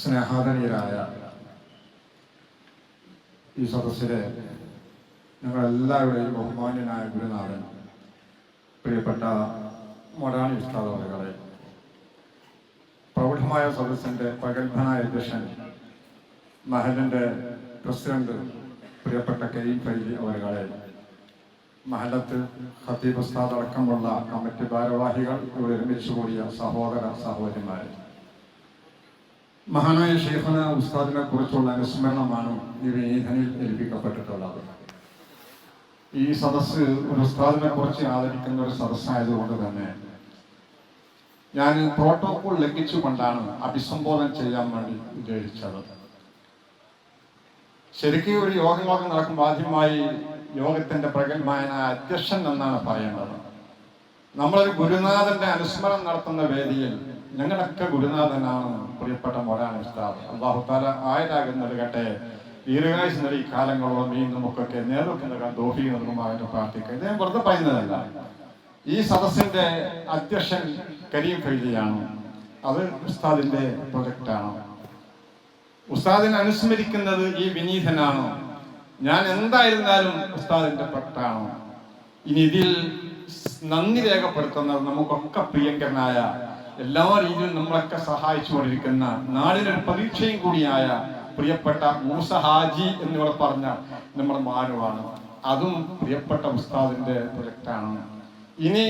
സ്നേഹാദനീയരായ ഈ സദസ്സിലെ ഞങ്ങളെല്ലാവരുടെയും ബഹുമാന്യനായ ഗുരുനാഥൻ പ്രിയപ്പെട്ട മൊഡാണി ഉസ്താദോളികളെ പ്രൗഢമായ സദസ്സിന്റെ പ്രഗത്ഭനായ അധ്യക്ഷൻ മഹലിന്റെ പ്രസിഡന്റ് പ്രിയപ്പെട്ട കെ ഇ ഫൈലി അവരുകളെ മഹലത്ത് ഖത്തീബ് ഉസ്താദ് അടക്കമുള്ള കമ്മിറ്റി ഭാരവാഹികൾ ഇവിടെ ഒരുമിച്ച് കൂടിയ സഹോദര സഹോദരിമാരെ. മഹാനായ ഷെയ്ഖന ഉസ്താദിനെ കുറിച്ചുള്ള അനുസ്മരണമാണ് ഈ വേദനയിൽ ഏൽപ്പിക്കപ്പെട്ടിട്ടുള്ളത്. ഈ സദസ്സ് ഒരു ഉസ്താദിനെ കുറിച്ച് ആദരിക്കുന്ന ഒരു സദസ്സായതുകൊണ്ട് തന്നെ ഞാൻ പ്രോട്ടോകോൾ ലംഘിച്ചുകൊണ്ടാണ് അഭിസംബോധന ചെയ്യാൻ വേണ്ടി ഉദ്ദേശിച്ചത്. ശരിക്കും ഒരു യോഗങ്ങളൊക്കെ നടക്കുമ്പോൾ ആദ്യമായി യോഗത്തിന്റെ പ്രഗത്ഭമായ അധ്യക്ഷൻ എന്നാണ് പറയേണ്ടത്. നമ്മളൊരു ഗുരുനാഥന്റെ അനുസ്മരണം നടത്തുന്ന വേദിയിൽ ഞങ്ങളൊക്കെ ഗുരുനാഥനാണ്. പ്രിയപ്പെട്ട മോനാണ് ഉസ്താദ്. അള്ളാഹു താല ആയരാകും നൽകട്ടെ ദീർഘായുസ് നൽകി കാലങ്ങളോളം ഈ നമുക്കൊക്കെ നേതൃത്വം നൽകാൻ ദോഹി നൽകുമായിട്ട് പ്രാർത്ഥിക്കുക ഇദ്ദേഹം വെറുതെ പറയുന്നതല്ല. ഈ സദസ്സിന്റെ അധ്യക്ഷൻ കരീം ഫൈലിയാണ്. അത് ഉസ്താദിന്റെ പ്രൊജക്റ്റാണ് ഉസ്താദിനെ അനുസ്മരിക്കുന്നത് ഈ വിനീതനാണോ. ഞാൻ എന്തായിരുന്നാലും ഉസ്താദിന്റെ പെട്ടാണ് ഇനി ഇതിൽ നന്ദി രേഖപ്പെടുത്തുന്നത് നമുക്കൊക്കെ പ്രിയങ്കരനായ എല്ലാ രീതിയിലും നമ്മളൊക്കെ സഹായിച്ചുകൊണ്ടിരിക്കുന്ന നാടിനൊരു പ്രതീക്ഷയും കൂടിയായ പ്രിയപ്പെട്ട മൂസ ഹാജി എന്നിവർ പറഞ്ഞ നമ്മുടെ മാനുവാണ്. അതും പ്രിയപ്പെട്ട ഉസ്താദിന്റെ പ്രൊജക്റ്റാണ്. ഇനി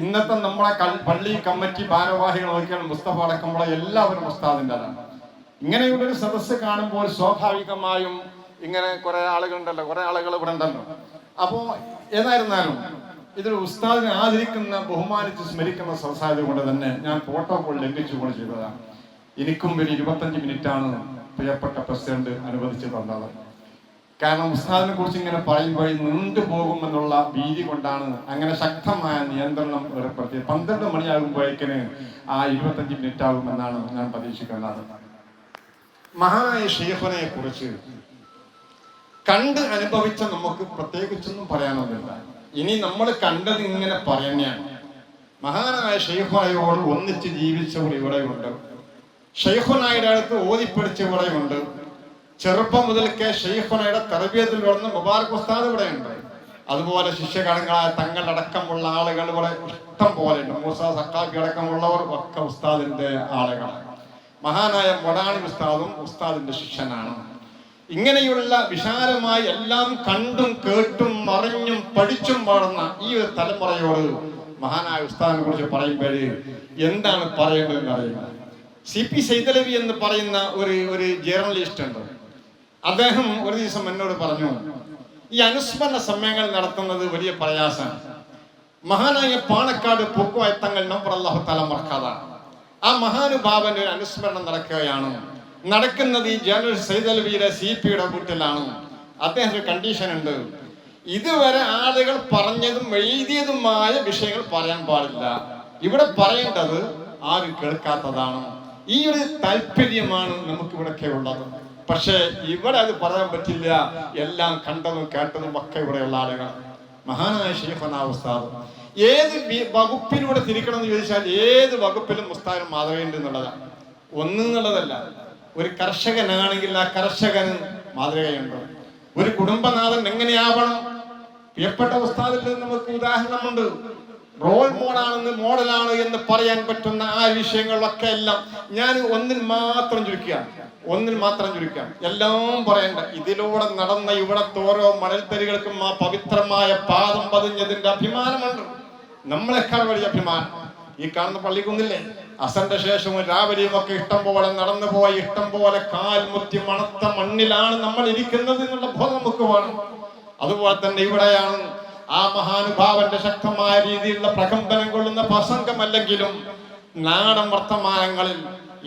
ഇന്നത്തെ നമ്മളെ പള്ളി കമ്മിറ്റി ഭാരവാഹികൾ നോക്കിയാൽ മുസ്തഫ അടക്കമുള്ള എല്ലാവരും ഉസ്താദിന്റെതാണ് ഇങ്ങനെയുള്ള ഒരു സദസ്സ് കാണുമ്പോൾ സ്വാഭാവികമായും ഇങ്ങനെ കുറെ ആളുകളുണ്ടല്ലോ കുറെ ആളുകൾ ഇവിടെ ഉണ്ടല്ലോ. അപ്പോ ഏതായിരുന്നാലും ഇതൊരു ഉസ്താദിനെ ആദരിക്കുന്ന ബഹുമാനിച്ച് സ്മരിക്കുന്ന സംസാരം കൊണ്ട് തന്നെ ഞാൻ പ്രോട്ടോകോൾ ലംഘിച്ചുകൊണ്ട് ചെയ്തതാണ്. എനിക്കും ഒരു ഇരുപത്തഞ്ച് മിനിറ്റാണ് പ്രിയപ്പെട്ട പ്രസിഡന്റ് അനുവദിച്ചു തന്നത്. കാരണം ഉസ്താദിനെ കുറിച്ച് ഇങ്ങനെ പറയുമ്പോൾ നീണ്ടു പോകുമെന്നുള്ള ഭീതി കൊണ്ടാണ് അങ്ങനെ ശക്തമായ നിയന്ത്രണം ഏർപ്പെടുത്തിയത്. പന്ത്രണ്ട് മണിയാകുമ്പോഴേക്കിന് ആ ഇരുപത്തഞ്ച് മിനിറ്റ് ആകുമെന്നാണ് ഞാൻ പ്രതീക്ഷിക്കുന്നത്. മഹാനായ ഷെയ്ഖനെ കുറിച്ച് കണ്ട് അനുഭവിച്ച നമുക്ക് പ്രത്യേകിച്ചൊന്നും പറയാനൊന്നുമില്ല. ഇനി നമ്മൾ കണ്ടത് ഇങ്ങനെ പറയുന്നതാണ് മഹാനായ ഷെയ്ഖുനായോട് ഒന്നിച്ച് ജീവിച്ചവർ ഇവിടെയുണ്ട്. ഷെയ്ഖുനായുടെ അടുത്ത് ഓതിപ്പിടിച്ച ഇവിടെയുണ്ട് ചെറുപ്പം മുതൽക്കേ ഷെയ്ഖുനയുടെ തർബീയത്തിൽ വളർന്ന് മുബാറക് ഉസ്താദ് ഇവിടെ ഉണ്ട് അതുപോലെ ശിഷ്യഗണങ്ങളായ തങ്ങളടക്കമുള്ള ആളുകൾ ഇവിടെ ഇഷ്ടം പോലെ ഉണ്ട് മൂസ സക്കാഫി അടക്കമുള്ളവർ ഒക്കെ ഉസ്താദിന്റെ ആളുകളാണ്. മഹാനായ മൊടാണി ഉസ്താദും ഉസ്താദിന്റെ ശിഷ്യനാണ്. ഇങ്ങനെയുള്ള വിശാലമായി എല്ലാം കണ്ടും കേട്ടും മറിഞ്ഞും പഠിച്ചും വളർന്ന ഈ ഒരു തലമുറയോട് മഹാനായ ഉസ്താദിനെ കുറിച്ച് പറയുമ്പോൾ എന്താണ് പറയേണ്ടതെന്ന് അറിയുന്നത് സി പി സൈതലവി എന്ന് പറയുന്ന ഒരു ഒരു ജേർണലിസ്റ്റ് ഉണ്ട്. അദ്ദേഹം ഒരു ദിവസം എന്നോട് പറഞ്ഞു ഈ അനുസ്മരണ സമയങ്ങൾ നടത്തുന്നത് വലിയ പ്രയാസമാണ്. മഹാനായ പാണക്കാട് പൂക്കുവായത്തങ്ങൾ നമ്പർ അള്ളാഹു തല മറക്കാതാണ്. ആ മഹാനുഭാവന്റെ ഒരു അനുസ്മരണം നടക്കുകയാണ്. നടക്കുന്നത് ഈ ജനറൽ സൈതലവിയുടെ സി പിയുടെ വീട്ടിലാണ് അദ്ദേഹം കണ്ടീഷൻ ഉണ്ട്. ഇതുവരെ ആളുകൾ പറഞ്ഞതും എഴുതിയതുമായ വിഷയങ്ങൾ പറയാൻ പാടില്ല. ഇവിടെ പറയേണ്ടത് ആരും കേൾക്കാത്തതാണ്. ഈ ഒരു താല്പര്യമാണ് നമുക്ക് ഇവിടെയൊക്കെ ഉള്ളത്. പക്ഷേ ഇവിടെ അത് പറയാൻ പറ്റില്ല. എല്ലാം കണ്ടതും കേട്ടതും ഒക്കെ ഇവിടെയുള്ള ആളുകൾ. മഹാനായ ഷെയ്ഖന ഉസ്താദ് ഏത് വകുപ്പിലൂടെ തിരിക്കണം എന്ന് ചോദിച്ചാൽ ഏത് വകുപ്പിലും മുസ്താരം മാതവേണ്ടി എന്നുള്ളതാണ്. ഒരു കർഷകനാണെങ്കിൽ ആ കർഷകന് മാതൃകയുണ്ട്. ഒരു കുടുംബനാഥൻ എങ്ങനെയാവണം? പ്രിയപ്പെട്ട ഉസ്താദിൽ നിന്ന് നമുക്ക് ഉദാഹരണമുണ്ട്. റോൾ മോഡാണെന്ന് മോഡലാണ് എന്ന് പറയാൻ പറ്റുന്ന ആ വിഷയങ്ങളൊക്കെ എല്ലാം ഞാൻ ഒന്നിൽ മാത്രം ചുരുക്കുക ഒന്നിൽ മാത്രം ചുരുക്കാം എല്ലാം പറയണ്ട. ഇതിലൂടെ നടന്ന ഇവിടത്തെ ഓരോ മണൽത്തരികൾക്കും ആ പവിത്രമായ പാദം പതിഞ്ഞതിന്റെ അഭിമാനമുണ്ട്. നമ്മളെക്കാൾ വലിയ അഭിമാനം. ഈ കാണുന്ന പള്ളിക്കുന്നില്ലേ? അസന്റെ ശേഷവും രാവിലെയും ഒക്കെ ഇഷ്ടം പോലെ നടന്നു പോയി ഇഷ്ടം പോലെ കാൽമുത്തി മണത്ത മണ്ണിലാണ് നമ്മൾ ഇരിക്കുന്നത് എന്നുള്ള ബോധം നമുക്ക് വേണം. അതുപോലെ തന്നെ ഇവിടെയാണ് ആ മഹാനുഭാവന്റെ ശക്തമായ രീതിയിലുള്ള പ്രകമ്പനം കൊള്ളുന്ന പ്രസംഗമല്ലെങ്കിലും നാടൻ വർത്തമാനങ്ങളിൽ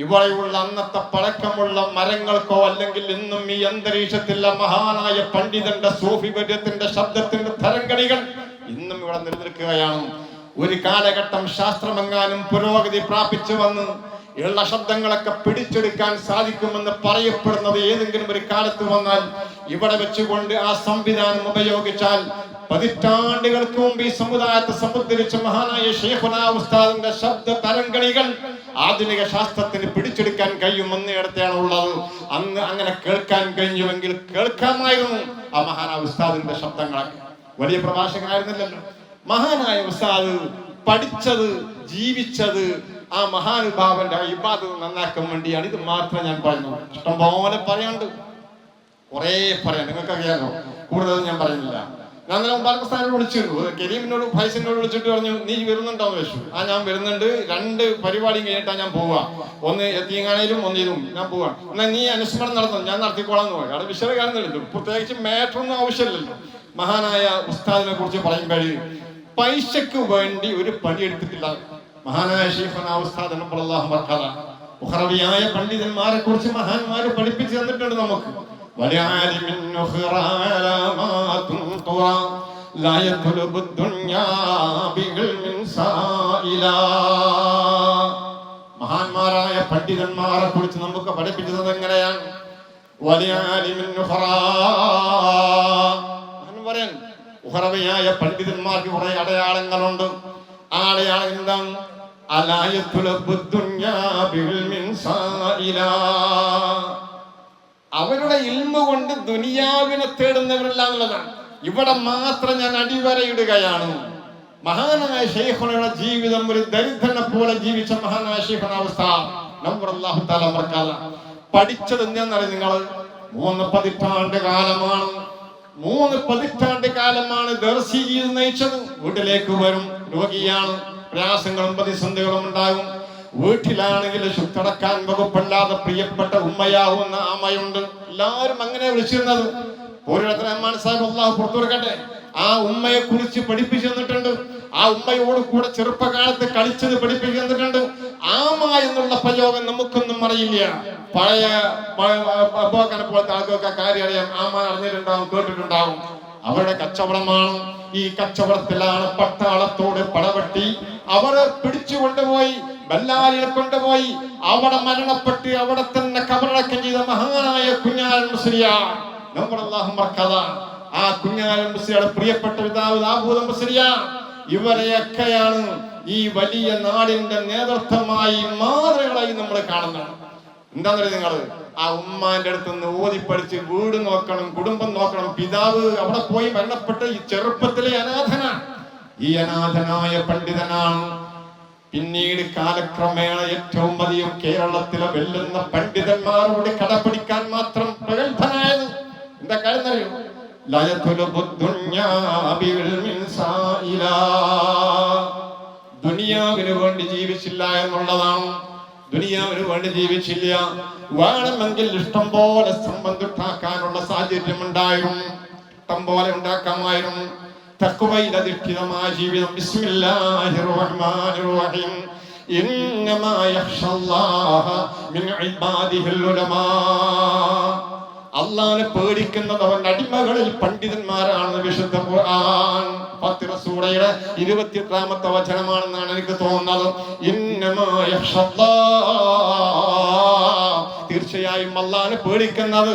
ഇവിടെയുള്ള അന്നത്തെ പഴക്കമുള്ള മരങ്ങൾക്കോ അല്ലെങ്കിൽ ഇന്നും ഈ അന്തരീക്ഷത്തിലെ മഹാനായ പണ്ഡിതന്റെ സൂഫിപര്യത്തിന്റെ ശബ്ദത്തിന്റെ തരംഗണികൾ ഇന്നും ഇവിടെ നിലനിൽക്കുകയാണ്. ഒരു കാലഘട്ടം ശാസ്ത്രമെങ്ങാനും പുരോഗതി പ്രാപിച്ചു വന്ന്. ഉള്ള ശബ്ദങ്ങളൊക്കെ പിടിച്ചെടുക്കാൻ സാധിക്കുമെന്ന് പറയപ്പെടുന്നത് ഏതെങ്കിലും ഒരു കാലത്ത് വന്നാൽ ഇവിടെ വെച്ചുകൊണ്ട് ആ സംവിധാനം ഉപയോഗിച്ചാൽ പതിറ്റാണ്ടുകൾക്ക് മുമ്പ് ഈ സമുദായത്തെ സമുദ്രിച്ച മഹാനായ ഷെയ്ഖുന ഉസ്താദിന്റെ ശബ്ദ തരംഗണികൾ ആധുനിക ശാസ്ത്രത്തിന് പിടിച്ചെടുക്കാൻ കഴിയുമെന്നിടത്തെയാണ് ഉള്ളത്. അന്ന് അങ്ങനെ കേൾക്കാൻ കഴിഞ്ഞുവെങ്കിൽ കേൾക്കാമായിരുന്നു ആ മഹാനായ ഉസ്താദിന്റെ ശബ്ദങ്ങളൊക്കെ. വലിയ പ്രഭാഷകനായിരുന്നില്ലല്ലോ. മഹാനായ ഉസ്താദ് പഠിച്ചത് ജീവിച്ചത് ആ മഹാനുഭാവന്റെ ഇബാദ് നന്നാക്കാൻ വേണ്ടിയാണ്. ഇത് മാത്രം ഞാൻ പറയുന്നു ഇഷ്ടംപോലെ പറയാണ്ട് കുറേ പറയാം നിങ്ങൾക്ക് അറിയാമോ കൂടുതൽ ഞാൻ പറയുന്നില്ല. ഞാൻ മുമ്പാർക്ക് സ്ഥാനം വിളിച്ചിരുന്നു. കരീമിനോട് ഫൈസിനോട് വിളിച്ചിട്ട് പറഞ്ഞു നീ വരുന്നുണ്ടോ എന്ന് വെച്ചു ആ ഞാൻ വരുന്നുണ്ട്. രണ്ട് പരിപാടിയും കഴിഞ്ഞിട്ടാ ഞാൻ പോവാ. ഒന്ന് എത്തിയങ്ങാണേലും ഒന്ന് ഇതും ഞാൻ പോവാ. എന്നാൽ നീ അനുസ്മരണം നടത്തണം. ഞാൻ നടത്തിക്കോളാം എന്ന് പറയും അവിടെ വിഷയം കാണുന്നില്ലല്ലോ പ്രത്യേകിച്ച് മാറ്റർ ഒന്നും ആവശ്യമില്ലല്ലോ. മഹാനായ ഉസ്താദിനെ കുറിച്ച് പറയുമ്പോൾ പൈസക്ക് വേണ്ടി ഒരു പണിയെടുത്തിട്ടില്ല മഹാനായ ഉഹറവിയായ പണ്ഡിതന്മാരെ കുറിച്ച് മഹാന്മാര് പഠിപ്പിച്ചു തന്നിട്ടുണ്ട് നമുക്ക്. മഹാന്മാരായ പണ്ഡിതന്മാരെ കുറിച്ച് നമുക്ക് പഠിപ്പിച്ചത് എങ്ങനെയാണ്? പറയാൻ ഉഹറവയായ പണ്ഡിതന്മാർക്ക് കുറെ അടയാളങ്ങളുണ്ട്. ആ അടയാളം എന്താണ്. അവരുടെ ഇൽമ കൊണ്ട് ദുനിയാവിനെ തേടുന്നവരല്ല ഇവിടെ മാത്രം ഞാൻ അടിവരയിടുകയാണ്. മഹാനായ ഷെയ്ഖുനയുടെ ജീവിതം ഒരു ദരിദ്രനെ പോലെ ജീവിച്ച മഹാനായ ഷെയ്ഖുന അവസ്ഥ. നമ്പർ പഠിച്ചത് എന്താണെന്നറിയ നിങ്ങൾ മൂന്ന് പതിറ്റാണ്ട് കാലമാണ് മൂന്ന് പതിറ്റാണ്ട് കാലമാണ് ദർശി ജീവിതം നയിച്ചത്. വീട്ടിലേക്ക് വരും രോഗിയാണ്. പ്രയാസങ്ങളും പ്രതിസന്ധികളും ഉണ്ടാകും. വീട്ടിലാണെങ്കിൽ ശുദ്ധടക്കാൻ വകുപ്പല്ലാതെ പ്രിയപ്പെട്ട ഉമ്മയാവുന്ന അമ്മയുണ്ട് എല്ലാവരും അങ്ങനെ വിളിച്ചിരുന്നത്. ഓരോരുത്തർ റഹ്മാൻ പുറത്തു കൊടുക്കട്ടെ. ആ ഉമ്മയെ കുറിച്ച് പഠിപ്പിച്ചു തന്നിട്ടുണ്ട്. ആ ഉമ്മയോട് കൂടെ ചെറുപ്പകാലത്ത് കളിച്ചത് പഠിപ്പിക്കുന്നുണ്ട് ആമ എന്നുള്ള പ്രയോഗം നമുക്കൊന്നും അറിയില്ല. പഴയ അബ്ബോക്കനെ പോലത്തെ ആൾക്കൊക്കെ കാര്യം അറിയാം ആമ അറിഞ്ഞിട്ടുണ്ടാവും കേട്ടിട്ടുണ്ടാവും. അവരുടെ കച്ചവടമാണ്. ഈ കച്ചവടത്തിലാണ് പട്ടാളത്തോട് പടവെട്ടി അവരെ പിടിച്ചു കൊണ്ടുപോയി ബല്ലാരിയെ കൊണ്ടുപോയി അവിടെ മരണപ്പെട്ട് അവിടെ തന്നെ കബറടക്കം ചെയ്ത മഹാനായ കുഞ്ഞാലൻ മുസ്ലിയ. നമ്മുടെ ആ കുഞ്ഞാലൻ മുസ്ലിയുടെ പ്രിയപ്പെട്ട പിതാവ് ദാബൂദ് മുസ്ലിയ. ഇവരെയൊക്കെയാണ് ഈ വലിയ നാടിന്റെ നേതൃത്വമായി മാതൃകളായി നമ്മൾ കാണുന്നത്. എന്താണെന്നറിയ നിങ്ങൾ ആ ഉമ്മാന്റെ അടുത്ത് നിന്ന് ഓതി പഠിച്ച് വീട് നോക്കണം കുടുംബം നോക്കണം. പിതാവ് അവിടെ പോയി മരണപ്പെട്ട ഈ ചെറുപ്പത്തിലെ അനാഥന. ഈ അനാഥനായ പണ്ഡിതനാണ്. പിന്നീട് കാലക്രമേണ ഏറ്റവും അധികം കേരളത്തിലെ വെല്ലുന്ന പണ്ഡിതന്മാരോട് കടപിടിക്കാൻ മാത്രം അറിയോ ദുനിയാവിന് വേണ്ടി ജീവിച്ചില്ല എന്നുള്ളതാണ്. ദുനിയാവിന് വേണ്ടി ജീവിച്ചില്ല. വേണമെങ്കിൽ ഇഷ്ടം പോലെ സംബന്ധിട്ടാക്കാനുള്ള സാഹചര്യം ഉണ്ടായിരുന്നു ഇഷ്ടം പോലെ ഉണ്ടാക്കാമായിരുന്നു തക്കുവൈലധിഷ്ഠിതമായ ജീവിതം. ബിസ്മില്ലാഹിർ റഹീം മിൻ അള്ളാഹിനെ പേടിക്കുന്നത് അവന്റെ അടിമകളിൽ പണ്ഡിതന്മാരാണെന്ന് വിശുദ്ധ ഖുർആൻ. പത്തിറ സൂറയുടെ ഇരുപത്തിയെട്ടാമത്തെ വചനമാണെന്നാണ് എനിക്ക് തോന്നുന്നത്. തീർച്ചയായും അള്ളാനെ പേടിക്കുന്നത്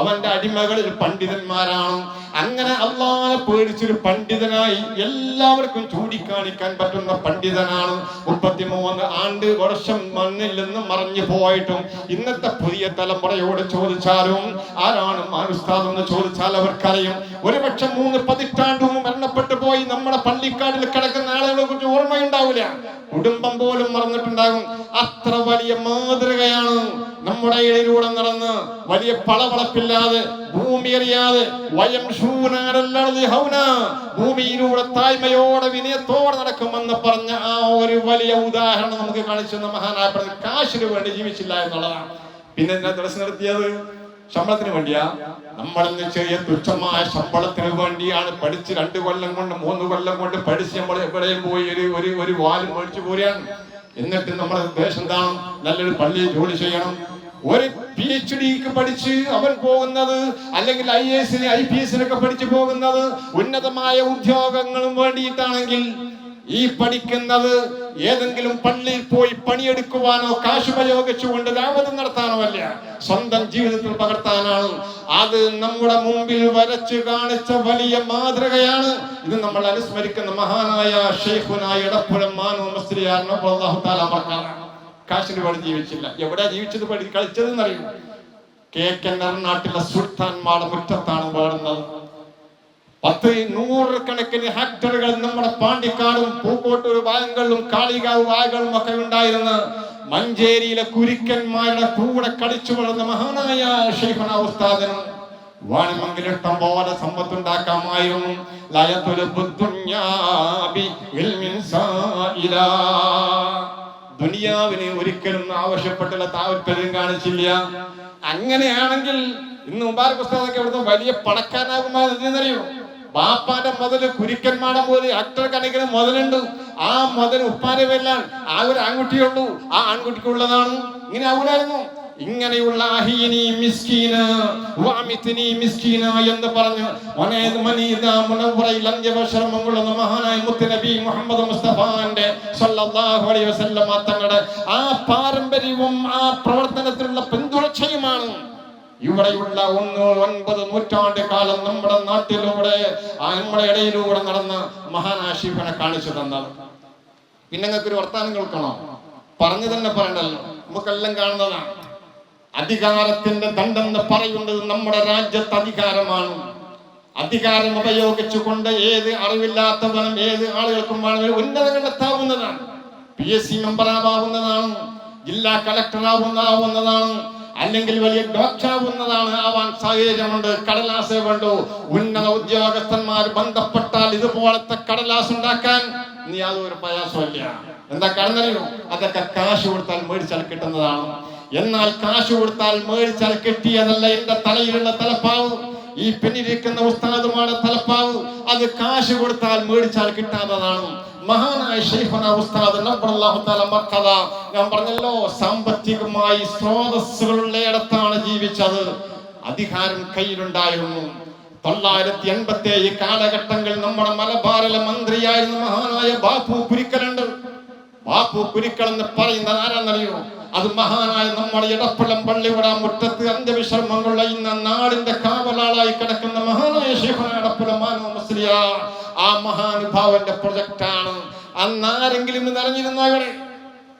അവന്റെ അടിമകളിൽ പണ്ഡിതന്മാരാണ്. അങ്ങനെ അള്ളാഹെ പേടിച്ചൊരു പണ്ഡിതനായി എല്ലാവർക്കും ചൂടിക്കാണിക്കാൻ പറ്റുന്ന പണ്ഡിതനാണ് മുപ്പത്തിമൂന്ന് ആണ്ട് വർഷം മണ്ണിൽ നിന്ന് മറഞ്ഞു പോയിട്ടും ഇന്നത്തെ പുതിയ തലമുറയോട് ചോദിച്ചാലും ആരാണ് മാനുസ്താദ് എന്ന് ചോദിച്ചാൽ അവർക്കറിയും. ഒരുപക്ഷെ മൂന്ന് പതിറ്റാണ്ട് മരണപ്പെട്ടു പോയി നമ്മുടെ പള്ളിക്കാടിൽ കിടക്കുന്ന ആളുകളെ കുറിച്ച് ഓർമ്മയുണ്ടാവില്ല. കുടുംബം പോലും മറന്നിട്ടുണ്ടാകും. അത്ര വലിയ മാതൃകയാണ് നമ്മുടെ ഇടയിലൂടെ നടന്ന് വലിയ പളവളപ്പില്ലാതെ ഭൂമി അറിയാതെ വയം ഭൂമിയിലൂടെ തായ്മയോടെ വിനയത്തോടെ നടക്കുമെന്ന് പറഞ്ഞ ആ ഒരു വലിയ ഉദാഹരണം നമുക്ക് കാണിച്ചു തന്ന മഹാനായ കാശിന് വേണ്ടി ജീവിച്ചില്ല എന്നുള്ളതാണ്. പിന്നെ എന്താ ദിവസം നിർത്തിയത് ശമ്പളത്തിന് വേണ്ടിയാ? നമ്മളിന്ന് ചെറിയ തുച്ഛമായ ശമ്പളത്തിന് വേണ്ടിയാണ് പഠിച്ച് രണ്ട് കൊല്ലം കൊണ്ട് മൂന്ന് കൊല്ലം കൊണ്ട് പഠിച്ച് നമ്മൾ എവിടെയും പോയി ഒരു ഒരു ഒരു വാൽ മേടിച്ചു പോരുകയാണ്. എന്നിട്ട് നമ്മുടെ ഉദ്ദേശം എന്താണ് നല്ലൊരു പള്ളിയിൽ ജോലി ചെയ്യണം ഒരു പി എച്ച് ഡിക്ക് പഠിച്ച് അവൻ പോകുന്നത് അല്ലെങ്കിൽ ഐ എസിന് ഐ പി എസിനൊക്കെ പഠിച്ചു പോകുന്നത് ഉന്നതമായ ഉദ്യോഗങ്ങളും വേണ്ടിയിട്ടാണെങ്കിൽ ഈ പഠിക്കുന്നത് ഏതെങ്കിലും പള്ളിയിൽ പോയി പണിയെടുക്കുവാനോ കാശുപയോഗിച്ചുകൊണ്ട് ലാഭം നടത്താനോ അല്ല സ്വന്തം ജീവിതത്തിൽ പകർത്താനാണ്. അത് നമ്മുടെ മുമ്പിൽ വരച്ച് കാണിച്ച വലിയ മാതൃകയാണ്. ഇത് നമ്മൾ അനുസ്മരിക്കുന്ന മഹാനായ ഷെയ്ഖുനായ ഇടപ്പുഴം മാനു മസ്ലിയാറിനോ അള്ളാഹു താല മറക്കാനാണ് കാശിന് വേണ്ടി ജീവിച്ചില്ല. എവിടെ ജീവിച്ചത് പഠി കളിച്ചതെന്നറിയും കേക്കൻ നാട്ടിലെ സുൽത്താൻമാരുടെ മുറ്റത്താണ് പാടുന്നത് പത്ത് നൂറുകണക്കിന് ഹെക്ടറുകൾ നമ്മുടെ പാണ്ടിക്കാടും പൂക്കോട്ടൂർ ഭാഗങ്ങളിലും കാളികാവ് ഭാഗങ്ങളും ഒക്കെ ഉണ്ടായിരുന്ന മഞ്ചേരിയിലെ കുരിക്കന്മാരുടെ കൂടെ കളിച്ചു വളർന്ന മഹാനായ ഷെയ്ഖുന ഉസ്താദനും വാണിമംഗൽ ഇഷ്ടം പോലെ സമ്പത്തുണ്ടാക്കാമായിരുന്നു. ലയതുലബു ദുന്യാ ബി ഇൽമിൻ സായിലാ. ദുനിയാവിനെ ഒരിക്കലും ആവശ്യപ്പെട്ടുള്ള താല്പര്യം കാണിച്ചില്ല. അങ്ങനെയാണെങ്കിൽ ഇന്ന് മുബാരക് ഉസ്താദൊക്കെ ഇവിടുന്ന് വലിയ പണക്കാരനാകുമാറിയോ ബാപ്പാന്റെ മുതൽ കുരിക്കന്മാരുടെ പോലെ അക്ടർ കണക്കിന് മുതലുണ്ട്. ആ മുതൽ ഉപ്പാനെ വെല്ലാൻ ആ ഒരു ആൺകുട്ടിയുള്ളൂ ആ ആൺകുട്ടിക്കുള്ളതാണ്. ഇങ്ങനെ ആവൂലായിരുന്നു? ഇങ്ങനെയുള്ള അഹീനി മിസ്കീന വാമിത്തിനി മിസ്കീന എന്ന് പറഞ്ഞ്. ഒനേത് മനീത മുനവ്വറയിൽ അന്ത്യവശർമ്മം കൊള്ളുന്ന മഹാനായ മുത്തുനബി മുഹമ്മദ് മുസ്തഫാന്റെ സല്ലല്ലാഹു അലൈഹി വസല്ലമ തങ്ങളുടെ ആ പാരമ്പര്യവും ആ പ്രവർത്തനത്തിലുള്ള പിന്തുടർച്ചയുമാണ്. ഇവിടെയുള്ള ഒന്ന് ഒൻപത് നൂറ്റാണ്ട് കാലം നമ്മുടെ നാട്ടിലൂടെ നമ്മുടെ ഇടയിലൂടെ നടന്ന മഹാനാശിഫനെ കാണിച്ചു തന്നത്. പിന്നെ നിങ്ങൾക്ക് ഒരു വർത്താനം കേൾക്കണോ? പറഞ്ഞു തന്നെ പറയണ്ടല്ലോ. നമുക്കെല്ലാം കാണുന്നതാണ്. അധികാരത്തിന്റെ ദണ്ഡെന്ന് പറയുന്നത് നമ്മുടെ രാജ്യത്ത് അധികാരമാണ്. അധികാരം ഉപയോഗിച്ചുകൊണ്ട് ഏത് അറിവില്ലാത്തവനും ഏത് ആളുകൾക്കും വേണമെങ്കിൽ ഉന്നത കണ്ടെത്താവുന്നതാണ് പി എസ് സി മെമ്പർ ആവാവുന്നതാണ് ജില്ലാ കളക്ടർ ആവുന്നതാവുന്നതാണ് അല്ലെങ്കിൽ വലിയ ഡോക്ടർ ആവുന്നതാണ് ആവാൻ സാഹചര്യമുണ്ട്. കടലാസേ വേണ്ടു. ഉന്നത ഉദ്യോഗസ്ഥന്മാർ ബന്ധപ്പെട്ടാൽ ഇതുപോലത്തെ കടലാസ് ഉണ്ടാക്കാൻ നീ യാതൊരു പ്രയാസമില്ല എന്താ കടന്നറിയോ അതൊക്കെ കാശ് കൊടുത്താൽ മേടിച്ചാൽ കിട്ടുന്നതാണ്. എന്നാൽ കാശ് കൊടുത്താൽ മേടിച്ചാൽ കിട്ടിയതല്ല എന്റെ തലയിലുള്ള തലപ്പാവ്. ഈ പിന്നിരിക്കുന്ന ഉസ്താദുമാണ് തലപ്പാവ്. അത് കാശ് കൊടുത്താൽ മേടിച്ചാൽ കിട്ടാത്തതാണ്. മഹാനായ ഷെയ്ഫന ഉസ്താദ് ഞാൻ പറഞ്ഞല്ലോ സാമ്പത്തികമായി സ്രോതസ്സുകളുള്ള ഇടത്താണ് ജീവിച്ചത്. അധികാരം കയ്യിലുണ്ടായിരുന്നു. തൊള്ളായിരത്തി എൺപത്തി ഏഴ് കാലഘട്ടങ്ങളിൽ നമ്മുടെ മലബാറിലെ മന്ത്രിയായിരുന്ന മഹാനായ ബാപ്പു കുരിക്കലുണ്ട്. ബാപ്പു കുരിക്കൽ എന്ന് പറയുന്നത് ആരാന്നറിയോ? അത് മഹാനായ നമ്മുടെ ഇടപ്പള്ളം പള്ളിയുടെ മുറ്റത്ത് അന്ത്യവിശ്രമം കൊള്ളുന്ന നാടിന്റെ കാവലാളായി കിടക്കുന്ന മഹാനായ ഇടപ്പള്ളം മാനോ മുസ്ലിയ. ആ മഹാനുഭാവന്റെ പ്രൊജക്റ്റാണ്. അന്നാരെങ്കിലും ഇന്ന് അറിഞ്ഞിരുന്നോ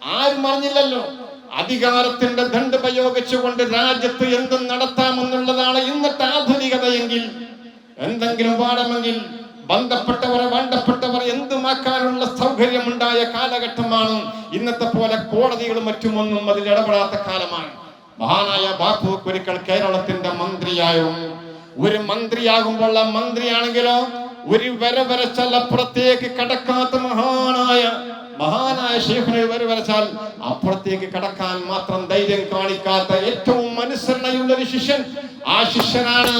ആരും അറിഞ്ഞില്ലല്ലോ. അധികാരത്തിന്റെ ദണ്ട് പ്രയോഗിച്ചുകൊണ്ട് രാജ്യത്ത് എന്തും നടത്താമെന്നുള്ളതാണ് ഇന്നത്തെ ആധുനികതയെങ്കിൽ എന്തെങ്കിലും പാടമെങ്കിൽ ബന്ധപ്പെട്ടവരെ വേണ്ടപ്പെട്ടവർ എന്തുമാക്കാനുള്ള സൗകര്യമുണ്ടായ കാലഘട്ടമാണ്. ഇന്നത്തെ പോലെ കോടതികളും മറ്റുമൊന്നും അതിൽ ഇടപെടാത്ത കാലമാണ്. മഹാനായ ബാപ്പു കുരുക്കൾ കേരളത്തിന്റെ മന്ത്രിയായും ഒരു മന്ത്രിയാകുമ്പോൾ ആ മന്ത്രിയാണെങ്കിലോ ഒരു വര പുറത്തേക്ക് കടക്കാത്ത മഹാനായ മഹാനായ ശേഖനെ വരെ വരച്ചാൽ അപ്പുറത്തേക്ക് കടക്കാൻ മാത്രം ധൈര്യം കാണിക്കാത്ത ഏറ്റവും അനുസരണയുള്ള ഒരു ശിഷ്യൻ. ആ ശിഷ്യനാണ്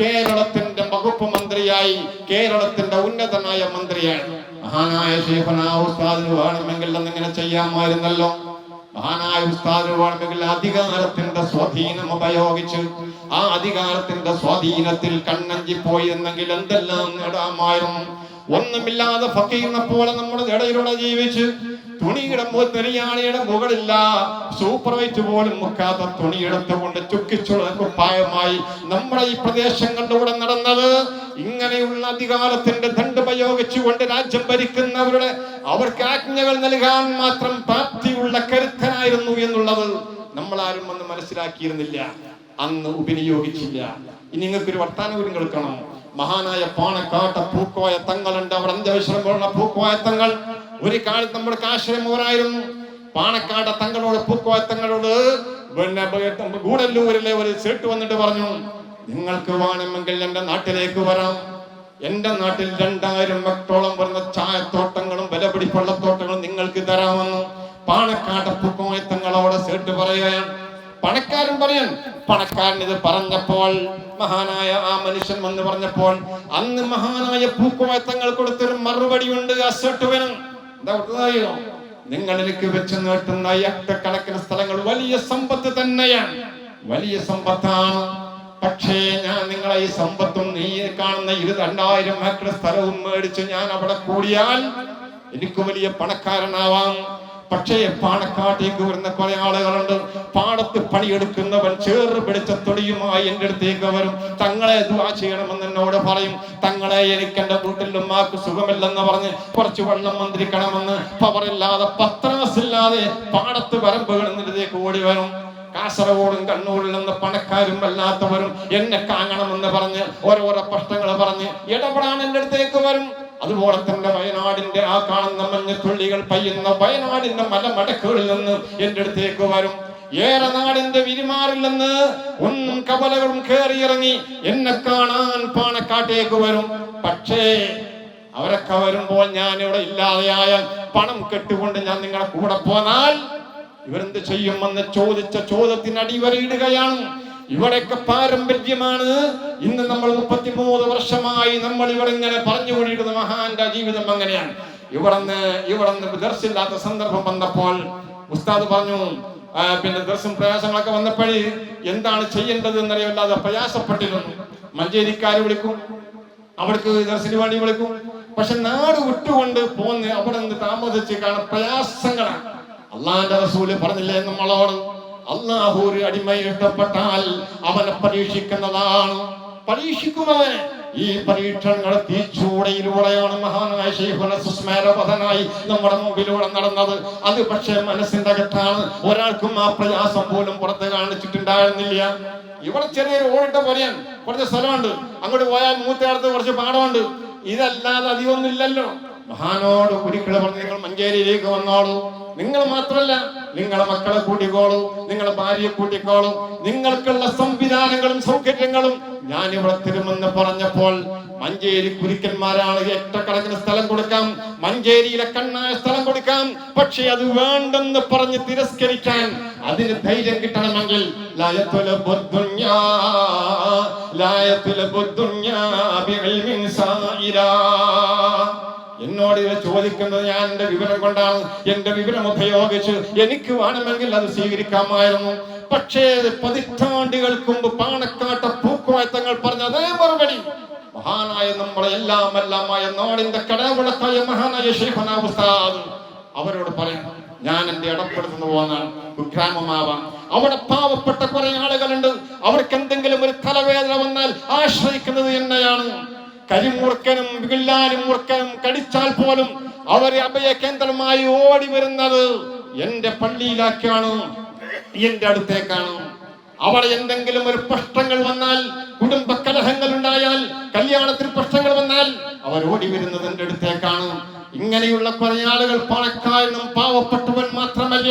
കേരളത്തിന്റെ വകുപ്പ് മന്ത്രിയായി കേരളത്തിന്റെ ഉന്നതനായ മന്ത്രിയാണ്. മഹാനായ ശേഖന ഉസ്താദിന് വേണമെങ്കിൽ അന്നിങ്ങനെ ചെയ്യാമായിരുന്നല്ലോ. മഹാനായ ഉസ്താദിന് വേണമെങ്കിൽ അധികാരത്തിന്റെ സ്വാധീനം ഉപയോഗിച്ച് ആ അധികാരത്തിന്റെ സ്വാധീനത്തിൽ കണ്ണഞ്ചി പോയിരുന്നെങ്കിൽ എന്തെല്ലാം നേടാമായിരുന്നു? ഒന്നുമില്ലാതെ ഫക്കീറിനെ പോലെ നമ്മുടെ ഇടയിലൂടെ ജീവിച്ച് തുണിയുടെ തെരിയാണിയുടെ മുകളില്ല. സൂപ്പർവൈസ് പോലും മുക്കാത്ത തുണിയെടുത്തുകൊണ്ട് ചുക്കിച്ചുള്ള കുപ്പായമായി നമ്മുടെ ഈ പ്രദേശങ്ങളിലൂടെ നടന്നത്. ഇങ്ങനെയുള്ള അധികാരത്തിന്റെ ദണ്ട് ഉപയോഗിച്ചുകൊണ്ട് രാജ്യം ഭരിക്കുന്നവരുടെ അവർക്ക് ആജ്ഞകൾ നൽകാൻ മാത്രം പ്രാപ്തിയുള്ള കരുത്തനായിരുന്നു എന്നുള്ളത് നമ്മളാരും അന്ന് മനസ്സിലാക്കിയിരുന്നില്ല. അന്ന് ഉപനിയോഗിച്ചില്ല. ഇനി നിങ്ങൾക്കൊരു വർത്താനം കൂടി കേൾക്കണം മഹാനായ പാണക്കാട്ട പൂക്കോയ തങ്ങളുണ്ട്. അവർ പോലുള്ള പൂക്കോയ തങ്ങൾ. ഒരു കാലത്ത് നമ്മുടെ കാശ്രമൂരായിരുന്നു പാണക്കാട്ട തങ്ങളോട് പൂക്കോയ തങ്ങളോട് പിന്നെ ഗൂഡല്ലൂരിലെ ഒരു ചേട്ട് വന്നിട്ട് പറഞ്ഞു നിങ്ങൾക്ക് വേണമെങ്കിൽ എന്റെ നാട്ടിലേക്ക് വരാം. എന്റെ നാട്ടിൽ രണ്ടായിരം മക്കളോളം വരുന്ന ചായത്തോട്ടങ്ങളും വിലപിടിപ്പള്ളത്തോട്ടങ്ങളും നിങ്ങൾക്ക് തരാമെന്ന് പാണക്കാട്ട പൂക്കോയ സേട്ട് പറയുകയാണ്. പണക്കാരൻ പറയാൻ പണക്കാരൻ ഇത് പറഞ്ഞപ്പോൾ മഹാനായ ആ മനുഷ്യൻ വന്ന് പറഞ്ഞപ്പോൾ അന്ന് മഹാനായ പൂക്കുമത്തങ്ങൾ കൊടുത്തൊരു മറുപടി ഉണ്ട് അസട്ടുവനും എന്താ എനിക്ക് വെച്ച് നീട്ടുന്ന ഈ അക്കണക്കിന് സ്ഥലങ്ങൾ വലിയ സമ്പത്ത് തന്നെയാണ്. വലിയ സമ്പത്താണ്. പക്ഷേ ഞാൻ നിങ്ങളെ ഈ സമ്പത്തും നീ കാണുന്ന ഇരു രണ്ടായിരം ഏക്കർ സ്ഥലവും മേടിച്ച് ഞാൻ അവിടെ കൂടിയാൽ എനിക്ക് വലിയ പണക്കാരനാവാം. പക്ഷേ പാണക്കാട്ടേക്ക് വരുന്ന പല ആളുകളുണ്ട്. പാടത്ത് പണിയെടുക്കുന്നവൻ ചേറ് പിടിച്ച തൊടിയുമായി എന്റെ അടുത്തേക്ക് വരും. തങ്ങളെ ദുവാ ചെയ്യണമെന്ന് എന്നോട് പറയും. തങ്ങളെ എനിക്ക് എന്റെ വീട്ടിൽ ഉമ്മാക്ക് സുഖമില്ലെന്ന് പറഞ്ഞ് കുറച്ച് വെള്ളം മന്ത്രിക്കണമെന്ന് പവറില്ലാതെ പത്രാസില്ലാതെ പാടത്ത് വരമ്പുകൾ എന്നിടത്തേക്ക് ഓടി വരും. കാസർഗോഡും കണ്ണൂരിൽ നിന്ന് പണക്കാരും അല്ലാത്തവരും എന്നെ കാണണമെന്ന് പറഞ്ഞ് ഓരോരോ പ്രശ്നങ്ങൾ പറഞ്ഞ് ഇടപെടാൻ എന്റെ അടുത്തേക്ക് വരും. അതുപോലെ തന്നെ വയനാടിന്റെ ആ കാണുന്ന മഞ്ഞത്തുള്ളികൾ പയ്യുന്ന വയനാടിന്റെ മലമടക്കുകളിൽ നിന്ന് എന്റെ അടുത്തേക്ക് വരും. ഏറെ നാടിന്റെ വിരിമാറിൽ നിന്ന് ഒന്നും കവലകളും കയറിയിറങ്ങി എന്നെ കാണാൻ പാണക്കാട്ടേക്ക് വരും. പക്ഷേ അവരൊക്കെ വരുമ്പോൾ ഞാൻ ഇവിടെ ഇല്ലാതെയായാൽ പണം കെട്ടുകൊണ്ട് ഞാൻ നിങ്ങളെ കൂടെ പോന്നാൽ ഇവരെന്ത് ചെയ്യുമെന്ന് ചോദിച്ച ചോദ്യത്തിന് അടിവരയിടുകയാണ്. ഇവിടെയൊക്കെ പാരമ്പര്യമാണ്. ഇന്ന് നമ്മൾ മുപ്പത്തിമൂന്ന് വർഷമായി നമ്മൾ ഇവിടെ ഇങ്ങനെ പറഞ്ഞുകൊണ്ടിരിക്കുന്ന മഹാന്റെ ജീവിതം അങ്ങനെയാണ്. ഇവിടുന്ന് ഇവിടുന്ന് ദർശില്ലാത്ത സന്ദർഭം വന്നപ്പോൾ ഉസ്താദ് പറഞ്ഞു പിന്നെ ദർശനം പ്രയാസങ്ങളൊക്കെ വന്നപ്പോഴേ എന്താണ് ചെയ്യേണ്ടത് എന്നറിയില്ലാതെ പ്രയാസപ്പെട്ടിരുന്നു. മഞ്ചേരിക്കാർ വിളിക്കും അവർക്ക് ദർശന വേണ്ടി വിളിക്കും. പക്ഷെ നാട് വിട്ടുകൊണ്ട് പോന്ന് അവിടെ നിന്ന് താമസിച്ച് കാണാൻ പ്രയാസങ്ങളാണ്. അള്ളാന്റെ റസൂൽ പറഞ്ഞില്ലേ നമ്മളോട്? അള്ളാഹു ഒരു അടിമയെ ഇഷ്ടപ്പെട്ടാൽ അവനെ പരീക്ഷിക്കുന്നതാണ്. പരീക്ഷിക്കുന്നവനെ ഈ പരീക്ഷണങ്ങൾ തീച്ചൂടയിലൂടെയാണ് മഹാനായ ശൈഖുന സുസ്മേരപഥനായി നമ്മുടെ മുമ്പിലൂടെ നടന്നത്. അത് പക്ഷേ മനസ്സിന്റെ അകത്താണ്. ഒരാൾക്കും ആ പ്രയാസം പോലും പുറത്ത് കാണിച്ചിട്ടുണ്ടായിരുന്നില്ല. ഇവിടെ ചെറിയ ഓടിട്ട പോലെയാണ് കുറച്ച് സ്ഥലമുണ്ട്. അങ്ങോട്ട് പോയാൽ മൂത്തേടത്ത് കുറച്ച് പാടമുണ്ട് ഇതല്ലാതെ അധികമൊന്നുമില്ലല്ലോ. മഹാനോട് ഒരിക്കലും പറഞ്ഞ് നിങ്ങൾ മഞ്ചേരിയിലേക്ക് വന്നോളൂ. നിങ്ങൾ മാത്രമല്ല നിങ്ങളെ മക്കളെ കൂട്ടിക്കോളൂ നിങ്ങളെ ഭാര്യയെ കൂട്ടിക്കോളൂ നിങ്ങൾക്കുള്ള സംവിധാനങ്ങളും സൗകര്യങ്ങളും ഞാൻ ഇവിടെ തരുമെന്ന് പറഞ്ഞപ്പോൾ മഞ്ചേരി കുരിക്കന്മാരാണ് ഏറ്റക്കണക്കിന് സ്ഥലം കൊടുക്കാം മഞ്ചേരിയിലെ കണ്ണായ സ്ഥലം കൊടുക്കാം പക്ഷെ അത് വേണ്ടെന്ന് പറഞ്ഞ് തിരസ്കരിക്കാൻ അതിന് ധൈര്യം കിട്ടണമെങ്കിൽ ലായത്തുല ബുദ്ദുന്യാ, എന്നോട് ഇത് ചോദിക്കുന്നത് ഞാൻ എന്റെ വിവരം കൊണ്ടാണ്. എന്റെ വിവരം ഉപയോഗിച്ച് എനിക്ക് വേണമെങ്കിൽ അത് സ്വീകരിക്കാമായിരുന്നു. പക്ഷേ പതിറ്റാണ്ടുകൾക്ക് മുമ്പ് പാണക്കാട്ട പൂക്കുവായത്തങ്ങൾ പറഞ്ഞ അതേ മറുപടി മഹാനായ നമ്മളെ എല്ലാം എല്ലാമായ നാടിന്റെ കടവിളക്കായ മഹാനായ ശൈഖുന അവരോട് പറയാം ഞാൻ എന്റെ ഇടപെടുത്തുന്നു പോകുന്നതാണ് കുഗ്രാമമാവാം. അവിടെ പാവപ്പെട്ട കുറെ ആളുകളുണ്ട്. അവർക്ക് എന്തെങ്കിലും ഒരു തലവേദന വന്നാൽ ആശ്രയിക്കുന്നത് എന്നെയാണ്. കരിമൂർക്കനും വില്ലാനും മൂർക്കനും കടിച്ചാൽ പോലും അവരെ അഭയ കേന്ദ്രമായി ഓടി വരുന്നത് എന്റെ പള്ളിയിലാക്കാണ്? എന്റെ അടുത്തേക്കാണ്? അവിടെ എന്തെങ്കിലും ഒരു പ്രശ്നങ്ങൾ വന്നാൽ കുടുംബ കലഹങ്ങൾ ഉണ്ടായാൽ കല്യാണത്തിൽ പ്രശ്നങ്ങൾ വന്നാൽ അവർ ഓടി വരുന്നത് എന്റെ അടുത്തേക്കാണ്. ഇങ്ങനെയുള്ള കുറെ ആളുകൾ പണക്കാരനും പാവപ്പെട്ടവൻ മാത്രമല്ല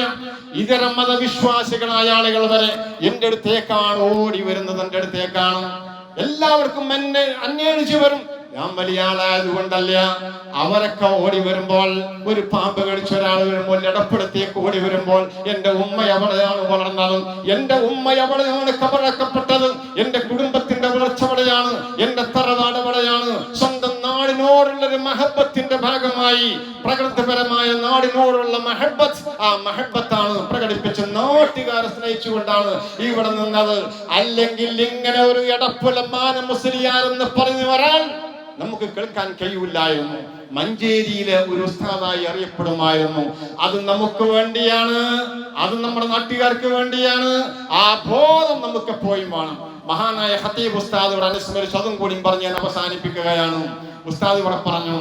ഇതര മതവിശ്വാസികളായ ആളുകൾ വരെ എന്റെ അടുത്തേക്കാണ് ഓടി വരുന്നത് എന്റെ അടുത്തേക്കാണ്. എല്ലാവർക്കും എന്നെ അന്വേഷിച്ചു വരും. ഞാൻ വലിയ ആളായത് കൊണ്ടല്ല. അവരൊക്കെ ഓടി വരുമ്പോൾ ഒരു പാമ്പ് കടിച്ച ഒരാൾ വരുമ്പോൾ ഇടപ്പെടുത്തിയൊക്കെ ഓടി വരുമ്പോൾ എന്റെ ഉമ്മ എവിടെയാണ് വളർന്നത്? എന്റെ ഉമ്മ എവിടെയാണ് കബറക്കപ്പെട്ടത്? എന്റെ കുടുംബത്തിന്റെ വളർച്ച എവിടെയാണ്? എന്റെ തറവാട് എവിടെയാണ്? നാടിനോടുള്ള ഒരു മഹബത്തിന്റെ ഭാഗമായി പ്രകൃതിപരമായ നാടിനോടുള്ള മഹബത്ത് ആ മഹബത്താണ് പ്രകടിപ്പിച്ച് നാട്ടുകാരെ സ്നേഹിച്ചുകൊണ്ടാണ് ഇവിടെ നിന്നത്. അല്ലെങ്കിൽ ഇങ്ങനെ ഒരു എടപ്പുലമാന മുസ്ലിയാരെന്ന് പറഞ്ഞു വരാൻ നമുക്ക് കേൾക്കാൻ കഴിയില്ലായിരുന്നു. മഞ്ചേരിയിലെ ഒരു ഉസ്താദായി അറിയപ്പെടുമായിരുന്നു. അത് നമുക്ക് വേണ്ടിയാണ്. അത് നമ്മുടെ നാട്ടുകാർക്ക് വേണ്ടിയാണ്. ആ ബോധം നമുക്ക് എപ്പോഴും വേണം. മഹാനായ ഹത്തീബ് ഉസ്താദ് ഇവിടെ അനുസ്മരിച്ചു അതും കൂടി പറഞ്ഞ് ഞാൻ അവസാനിപ്പിക്കുകയാണ്. ഉസ്താദ് ഇവിടെ പറഞ്ഞു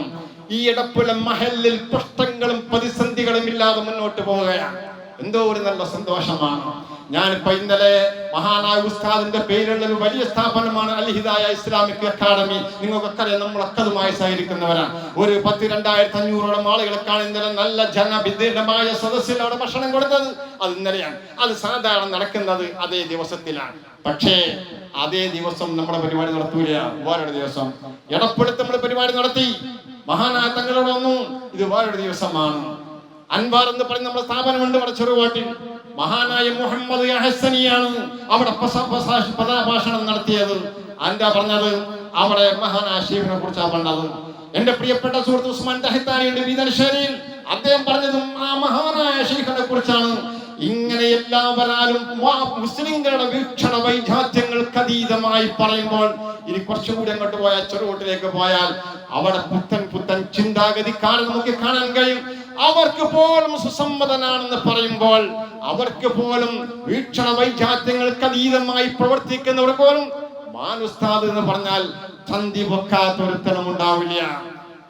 ഈ ഇടപ്പുല മഹലിൽ പ്രശ്നങ്ങളും പ്രതിസന്ധികളും ഇല്ലാതെ മുന്നോട്ട് പോവുകയാണ്. എന്തോ ഒരു നല്ല സന്തോഷമാണ്. ഞാനിപ്പോ ഇന്നലെ മഹാനായ ഉസ്താദിന്റെ പേരുള്ള ഒരു വലിയ സ്ഥാപനമാണ് അൽ ഹിദായ ഇസ്ലാമിക് അക്കാദമി. നിങ്ങൾക്കൊക്കെ അറിയാം അതുമായി സഹകരിക്കുന്നവരാണ്. ഒരു പത്ത് രണ്ടായിരത്തി അഞ്ഞൂറോളം ആളുകൾക്കാണ് ഇന്നലെ നല്ല ജനവിദ്യമായ സദസ്സിൽ അവിടെ ഭക്ഷണം കൊടുത്തത്. അത് ഇന്നലെയാണ്. അത് സാധാരണ നടക്കുന്നത് അതേ ദിവസത്തിലാണ്. പക്ഷേ അതേ ദിവസം നമ്മുടെ പരിപാടി നടത്തൂല വേറൊരു ദിവസം. ഇടപ്പെടുത്ത് നമ്മൾ പരിപാടി നടത്തി. മഹാനായ തങ്ങളോട് വന്നു. ഇത് വേറൊരു ദിവസമാണ്. അൻവാർ എന്ന് പറയുന്ന നമ്മുടെ സ്ഥാപനമുണ്ട് ഇവിടെ ചെറുപാട്ടിൽ മഹാനായ മുഹമ്മദ് അഹസനിയാണ് അവിടെ പദാഭാഷണം നടത്തിയത്. എന്താ പറഞ്ഞത് അവിടെ മഹാനായ ഷീഫിനെ കുറിച്ചാണ് പറഞ്ഞത്. എന്റെ പ്രിയപ്പെട്ട സുഹൃത്ത് ഉസ്മാൻ തഹിത്താനിയുണ്ട് വീതനശ്ശേരിയിൽ അദ്ദേഹം പറഞ്ഞതും ആ മഹാനായ ഷീഫിനെ കുറിച്ചാണ്. ഇങ്ങനെ മുസ്ലിങ്ങളുടെ വീക്ഷണ വൈജാത്യങ്ങൾക്ക് അതീതമായി പറയുമ്പോൾ ഇനി കുറച്ചുകൂടി അങ്ങോട്ട് പോയാൽ ചെറുകോട്ടിലേക്ക് പോയാൽ അവിടെ പുത്തൻ പുത്തൻ ചിന്താഗതിക്കാരെ നമുക്ക് കാണാൻ കഴിയും. അവർക്ക് പോലും സുസമ്മതനാണെന്ന് പറയുമ്പോൾ അവർക്ക് പോലും വീക്ഷണ വൈജാത്യങ്ങൾക്ക് അതീതമായി പ്രവർത്തിക്കുന്നവർ പോലും മാനുസ്താദ് എന്ന് പറഞ്ഞാൽ സന്ധി വെക്കാത്തൊരുത്തനം ഉണ്ടാവില്ല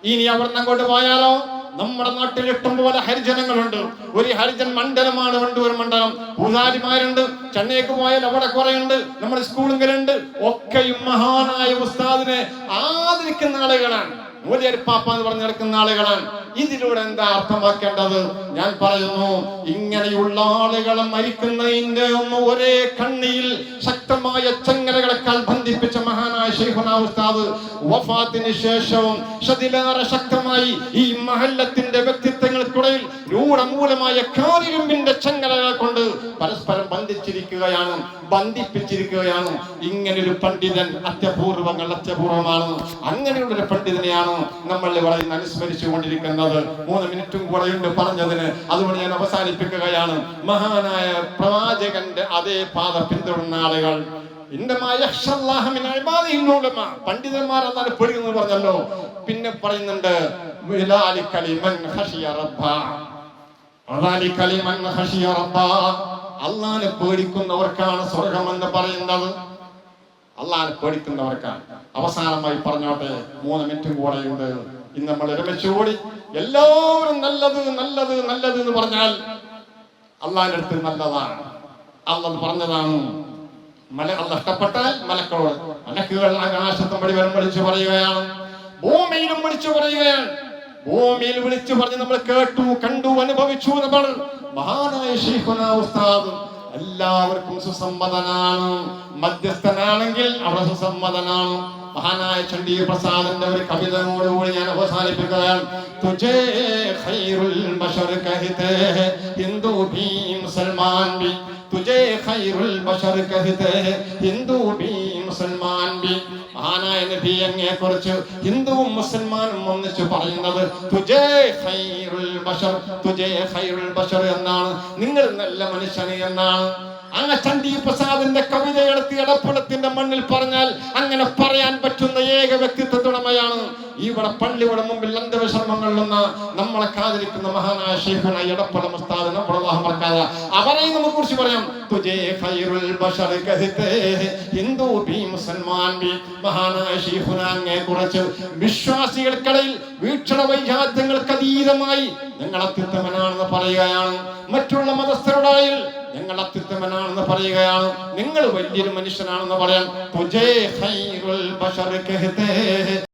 ഇനി അവിടുന്ന് അങ്ങോട്ട് പോയാലോ? നമ്മുടെ നാട്ടിൽ ഇഷ്ടം പോലെ ഹരിജനങ്ങളുണ്ട്. ഒരു ഹരിജൻ മണ്ഡലമാണ് വണ്ടൂർ മണ്ഡലം. പൂജാരിമാരുണ്ട്. ചെന്നൈക്ക് പോയാൽ അവിടെ കുറെ ഉണ്ട് നമ്മുടെ സ്കൂളുകളുണ്ട് ഒക്കെയും മഹാനായ ഉസ്താദിനെ ആദരിക്കുന്ന ആളുകളാണ്. മൂലിയരിപ്പാപ്പ എന്ന് പറഞ്ഞു നടക്കുന്ന ആളുകളാണ്. ഇതിലൂടെ എന്താ അർത്ഥമാക്കേണ്ടത്? ഞാൻ പറയുന്നു ഇങ്ങനെയുള്ള ആളുകളെ മരിക്കുന്നതിന്റെ ഒരേ കണ്ണിയിൽ ശക്തമായ ചങ്ങലകളെക്കാൾ ബന്ധിപ്പിച്ച മഹാനായ ഷെയ്ഖുന ഉസ്താദ് വഫാത്തിന് ശേഷവും ശതിലേറെ ശക്തമായി ഈ മഹല്ലത്തിന്റെ വ്യക്തിത്വങ്ങൾക്കിടയിൽ രൂഢമൂലമായ കാരിരുമ്പിന്റെ ചങ്ങലകളെ കൊണ്ട് പരസ്പരം ബന്ധിച്ചിരിക്കുകയാണ് ബന്ധിപ്പിച്ചിരിക്കുകയാണ്. ഇങ്ങനൊരു പണ്ഡിതൻ അത്യപൂർവങ്ങൾ അത്യപൂർവമാണ് അങ്ങനെയുള്ളൊരു പണ്ഡിതനെയാണ് നമ്മൾ ഇവിടെ അനുസ്മരിച്ചു കൊണ്ടിരിക്കുന്നത് മൂന്ന് മിനിറ്റും കുറയുണ്ട് പറഞ്ഞതിന്. അതുകൊണ്ട് ഞാൻ അവസാനിപ്പിക്കുകയാണ്. മഹാനായ പ്രവാചകന്റെ അതേ പാത പിന്തുടർന്ന ആളുകൾ. പണ്ഡിതന്മാർ എന്നാണ് പേടിയെന്ന് പറഞ്ഞല്ലോ. പിന്നെ പറയുന്നുണ്ട്. അള്ളാനെ പേടിക്കുന്നവർക്കാണ് സ്വർഗമെന്ന് പറയുന്നത്. അള്ളാനെ പേടിക്കുന്നവർക്കാണ്. അവസാനമായി പറഞ്ഞോട്ടെ മൂന്ന് മിനിറ്റും കൂടെയുണ്ട് ഇന്ന് നമ്മൾ ഒരുമിച്ചുകൂടി എല്ലാവരും നല്ലത് നല്ലത് നല്ലത് എന്ന് പറഞ്ഞാൽ അള്ളാന്റെ അടുത്ത് നല്ലതാണ്. അള്ളാഹ് പറഞ്ഞതാണ് മല അള്ളാഹ് ഇഷ്ടപ്പെട്ടാൽ മലക്കളോട് മലക്കുകൾ ആകാശത്തും വരും വിളിച്ചു പറയുകയാണ്. ഭൂമിയിലും വിളിച്ചു പറയുകയാണ്. ഭൂമിയിൽ വിളിച്ചു പറഞ്ഞ് നമ്മൾ കേട്ടു കണ്ടു അനുഭവിച്ചു നമ്മൾ. മഹാനായ ഉസ്താദ് എല്ലാവർക്കും സുസമ്മതനാണ്. മധ്യസ്ഥനാണെങ്കിൽ അവിടെ സുസമ്മതനാണ്. മഹാനായ ചണ്ഡി പ്രസാദന്റെ ഒരു കവിതയോടുകൂടി ഞാൻ അവസാനിപ്പിക്കുകയാണ്. കുറിച്ച് ഹിന്ദുവും മുസൽമാനും ഒന്നിച്ച് പറയുന്നത് എന്നാണ്. നിങ്ങൾ നല്ല മനുഷ്യനെ എന്നാണ്. അങ്ങ് ചണ്ഡി പ്രസാദിന്റെ കവിത എടുത്ത് ഇടപ്പുളത്തിന്റെ മണ്ണിൽ പറഞ്ഞാൽ അങ്ങനെ പറയാൻ പറ്റുന്ന ഏക വ്യക്തിത്വത്തുടമയാണ് ഇവിടെ പള്ളിയുടെ മുമ്പിൽ അന്ധവിശ്രമങ്ങളിൽ നിന്ന് നമ്മളെ കാതിരിക്കുന്ന മഹാനായ ശേഖന ഇടപ്പുളം മുസ്താദ് മറക്കാതെ അവരെ നമുക്ക് കുറിച്ച് പറയാം. തുജേ ഖൈറുൽ ബഷർ കഹിതേ ഹിന്ദു ബി മുസൽമാൻ ബി മഹാനായ ശേഖന അങ്ങേ കുറിച്ച് വിശ്വാസികൾക്കിടയിൽ വീക്ഷണ വൈജാത്യങ്ങൾക്ക് അതീതമായി നിങ്ങൾ അത്യുത്തമനാണെന്ന് പറയുകയാണ്. മറ്റുള്ള മതസ്ഥരുടായിൽ നിങ്ങൾ അത്യുത്തമനാണെന്ന് പറയുകയാണ്. നിങ്ങൾ വലിയൊരു മനുഷ്യനാണെന്ന് പറയാൻ.